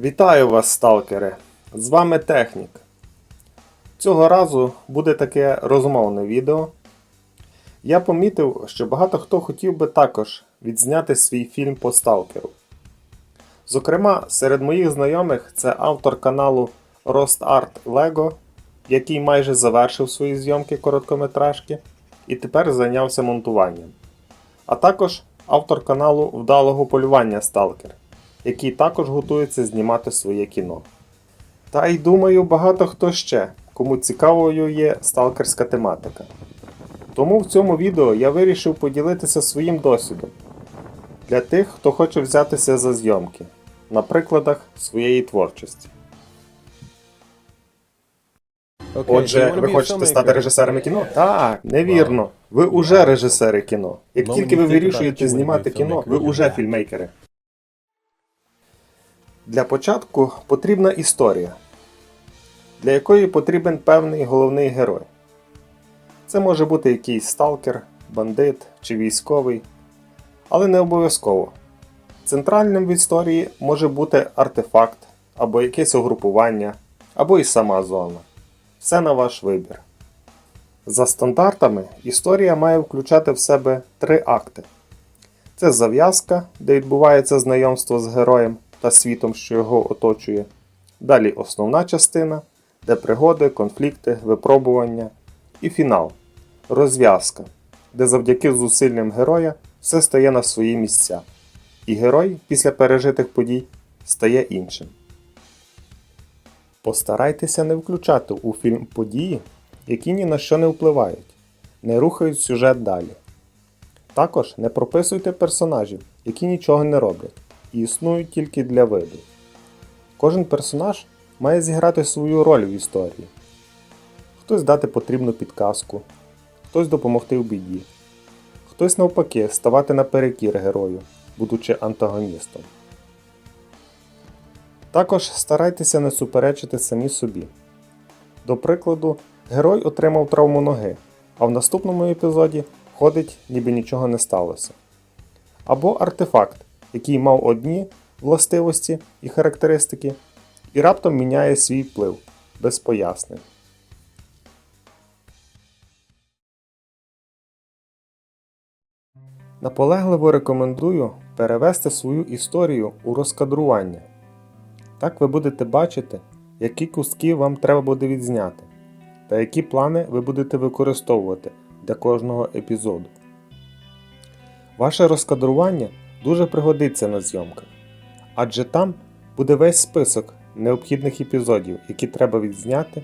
Вітаю вас, сталкери! З вами Технік. Цього разу буде таке розмовне відео. Я помітив, що багато хто хотів би також відзняти свій фільм по сталкеру. Зокрема, серед моїх знайомих це автор каналу Rost Art Lego, який майже завершив свої зйомки короткометражки і тепер зайнявся монтуванням. А також автор каналу Вдалого полювання Сталкер, який також готується знімати своє кіно. Та й думаю, багато хто ще, кому цікавою є сталкерська тематика. Тому в цьому відео я вирішив поділитися своїм досвідом для тих, хто хоче взятися за зйомки на прикладах своєї творчості. Отже, ви хочете стати режисерами кіно? Так, невірно. Ви уже режисери кіно. Як Ну, тільки ви вирішуєте знімати кіно, ви уже фільмейкери. Для початку потрібна історія, для якої потрібен певний головний герой. Це може бути якийсь сталкер, бандит чи військовий, але не обов'язково. Центральним в історії може бути артефакт, або якесь угрупування, або і сама зона. Все на ваш вибір. За стандартами, історія має включати в себе три акти: це зав'язка, де відбувається знайомство з героєм та світом, що його оточує. Далі основна частина, де пригоди, конфлікти, випробування. І фінал розв'язка, де завдяки зусиллям героя все стає на свої місця. І герой після пережитих подій стає іншим. Постарайтеся не включати у фільм події, які ні на що не впливають, не рухають сюжет далі. Також не прописуйте персонажів, які нічого не роблять і існують тільки для виду. Кожен персонаж має зіграти свою роль в історії. Хтось дати потрібну підказку, хтось допомогти в біді, хтось навпаки ставати наперекір герою, будучи антагоністом. Також старайтеся не суперечити самі собі. До прикладу, герой отримав травму ноги, а в наступному епізоді ходить, ніби нічого не сталося. Або артефакт, який мав одні властивості і характеристики, і раптом міняє свій вплив без пояснень. Наполегливо рекомендую перевести свою історію у розкадрування. Так ви будете бачити, які куски вам треба буде відзняти, та які плани ви будете використовувати для кожного епізоду. Ваше розкадрування дуже пригодиться на зйомках, адже там буде весь список необхідних епізодів, які треба відзняти,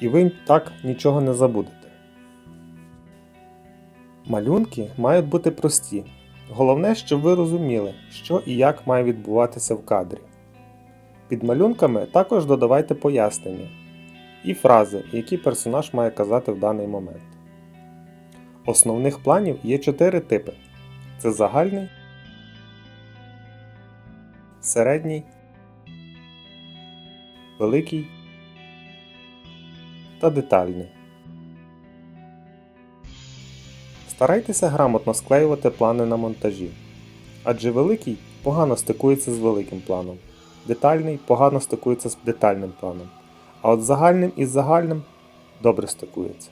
і ви так нічого не забудете. Малюнки мають бути прості. Головне, щоб ви розуміли, що і як має відбуватися в кадрі. Під малюнками також додавайте пояснення і фрази, які персонаж має казати в даний момент. Основних планів є чотири типи: це загальний, середній, великий та детальний. Старайтеся грамотно склеювати плани на монтажі, адже великий погано стикується з великим планом, детальний погано стикується з детальним планом, а от загальним із загальним добре стикується.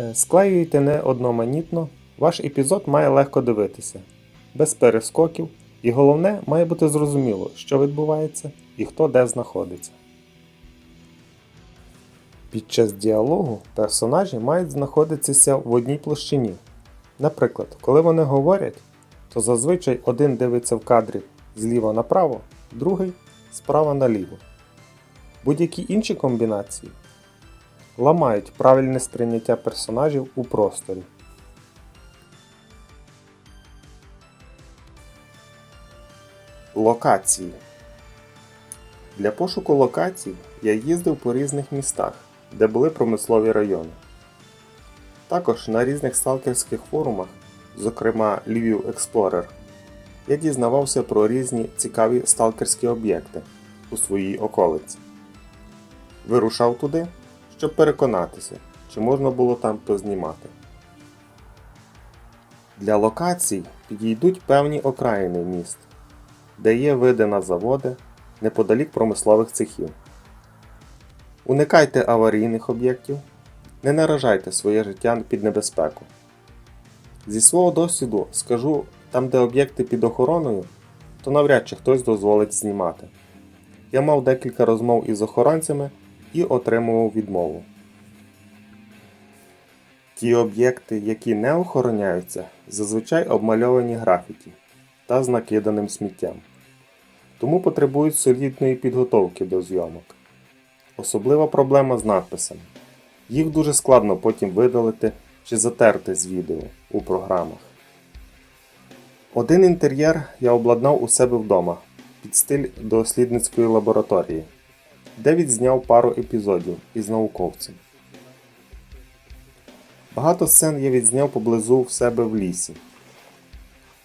Е, Склеюйте не одноманітно, ваш епізод має легко дивитися, без перескоків, і головне має бути зрозуміло, що відбувається і хто де знаходиться. Під час діалогу персонажі мають знаходитися в одній площині. Наприклад, коли вони говорять, то зазвичай один дивиться в кадрі зліва направо, другий справа наліво. Будь-які інші комбінації ламають правильне сприйняття персонажів у просторі. Локації. Для пошуку локацій я їздив по різних містах, де були промислові райони. Також на різних сталкерських форумах, зокрема Lviv Explorer, я дізнавався про різні цікаві сталкерські об'єкти у своїй околиці. Вирушав туди, щоб переконатися, чи можна було там познімати. Для локацій підійдуть певні окраїни міст, де є види на заводи, неподалік промислових цехів. Уникайте аварійних об'єктів, не наражайте своє життя під небезпеку. Зі свого досвіду скажу, там, де об'єкти під охороною, то навряд чи хтось дозволить знімати. Я мав декілька розмов із охоронцями і отримував відмову. Ті об'єкти, які не охороняються, зазвичай обмальовані графіті та з накиданим сміттям, тому потребують солідної підготовки до зйомок. Особлива проблема з надписами. Їх дуже складно потім видалити чи затерти з відео у програмах. Один інтер'єр я обладнав у себе вдома під стиль дослідницької лабораторії, де відзняв пару епізодів із науковцем. Багато сцен я відзняв поблизу в себе в лісі.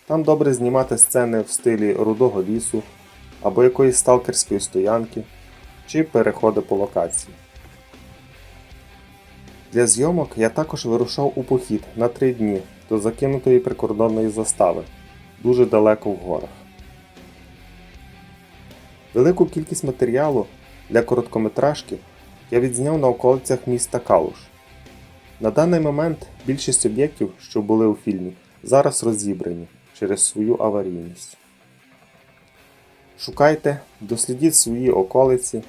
Там добре знімати сцени в стилі рудого лісу або якоїсь сталкерської стоянки чи переходи по локації. Для зйомок я також вирушав у похід на три дні до закинутої прикордонної застави, дуже далеко в горах. Велику кількість матеріалу для короткометражки я відзняв на околицях міста Калуш. На даний момент більшість об'єктів, що були у фільмі, зараз розібрані через свою аварійність. Шукайте, дослідіть свої околиці,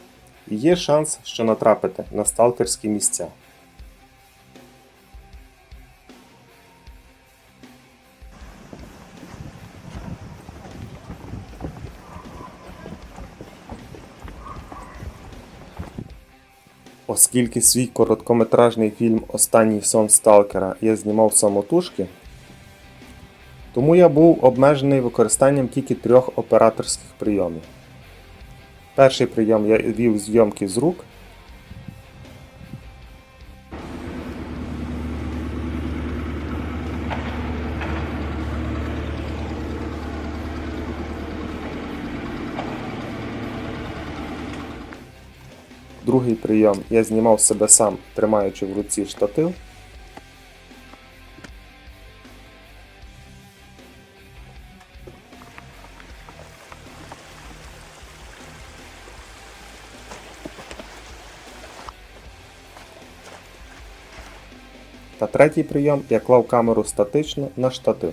і є шанс, що натрапите на сталкерські місця. Оскільки свій короткометражний фільм Останній сон Сталкера я знімав самотужки, тому я був обмежений використанням тільки трьох операторських прийомів. Перший прийом я вів зйомки з рук. Другий прийом я знімав себе сам, тримаючи в руці штатив. Та третій прийом я клав камеру статично на штатив.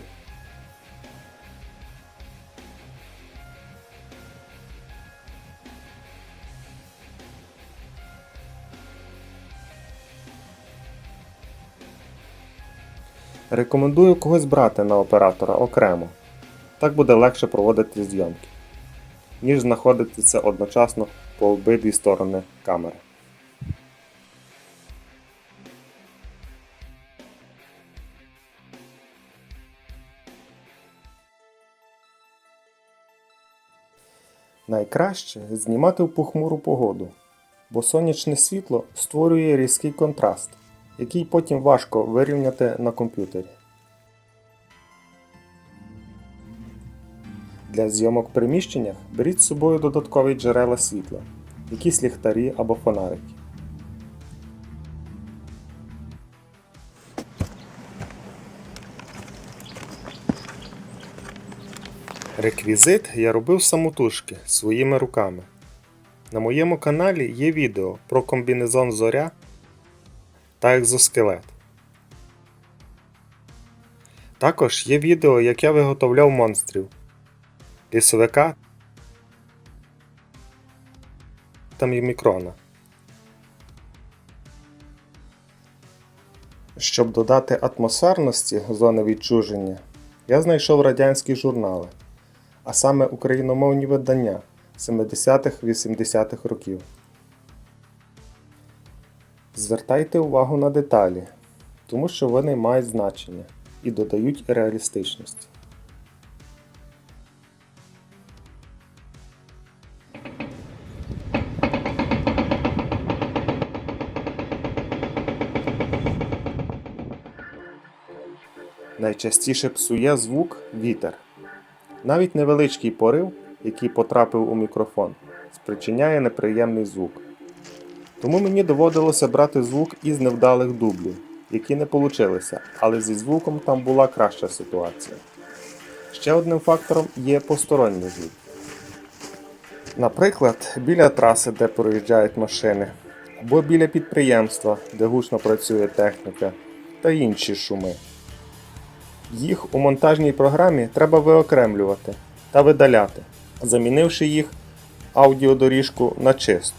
Рекомендую когось брати на оператора окремо. Так буде легше проводити зйомки, ніж знаходитися одночасно по обидві сторони камери. Найкраще знімати в похмуру погоду, бо сонячне світло створює різкий контраст, який потім важко вирівняти на комп'ютері. Для зйомок в приміщеннях беріть з собою додаткові джерела світла, якісь ліхтарі або фонарики. Реквізит я робив самотужки своїми руками. На моєму каналі є відео про комбінезон зоря та екзоскелет. Також є відео, як я виготовляв монстрів, лісовика та мікрона. Щоб додати атмосферності зони відчуження, я знайшов радянські журнали, а саме україномовні видання 70-80-х років. Звертайте увагу на деталі, тому що вони мають значення і додають реалістичності. Найчастіше псує звук вітер. Навіть невеличкий порив, який потрапив у мікрофон, спричиняє неприємний звук. Тому мені доводилося брати звук із невдалих дублів, які не получилися, але зі звуком там була краща ситуація. Ще одним фактором є посторонній звук. Наприклад, біля траси, де проїжджають машини, або біля підприємства, де гучно працює техніка, та інші шуми. Їх у монтажній програмі треба виокремлювати та видаляти, замінивши їх аудіодоріжку на чисту.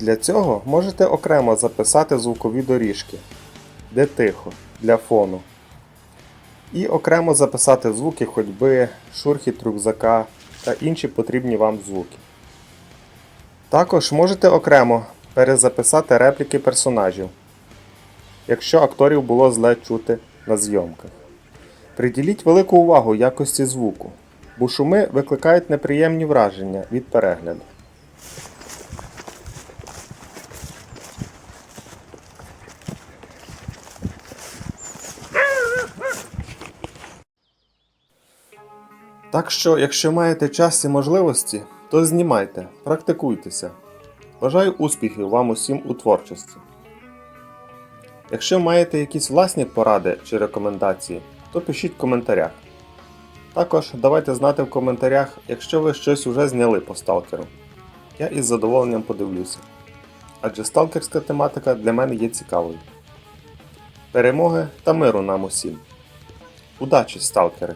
Для цього можете окремо записати звукові доріжки, де тихо, для фону. І окремо записати звуки ходьби, шурхіт рюкзака та інші потрібні вам звуки. Також можете окремо перезаписати репліки персонажів, якщо акторів було зле чути на зйомках. Приділіть велику увагу якості звуку, бо шуми викликають неприємні враження від перегляду. Так що, якщо маєте час і можливості, то знімайте, практикуйтеся. Бажаю успіхів вам усім у творчості. Якщо маєте якісь власні поради чи рекомендації, то пишіть в коментарях. Також давайте знати в коментарях, якщо ви щось уже зняли по сталкеру. Я із задоволенням подивлюся. Адже сталкерська тематика для мене є цікавою. Перемоги та миру нам усім. Удачі, сталкери!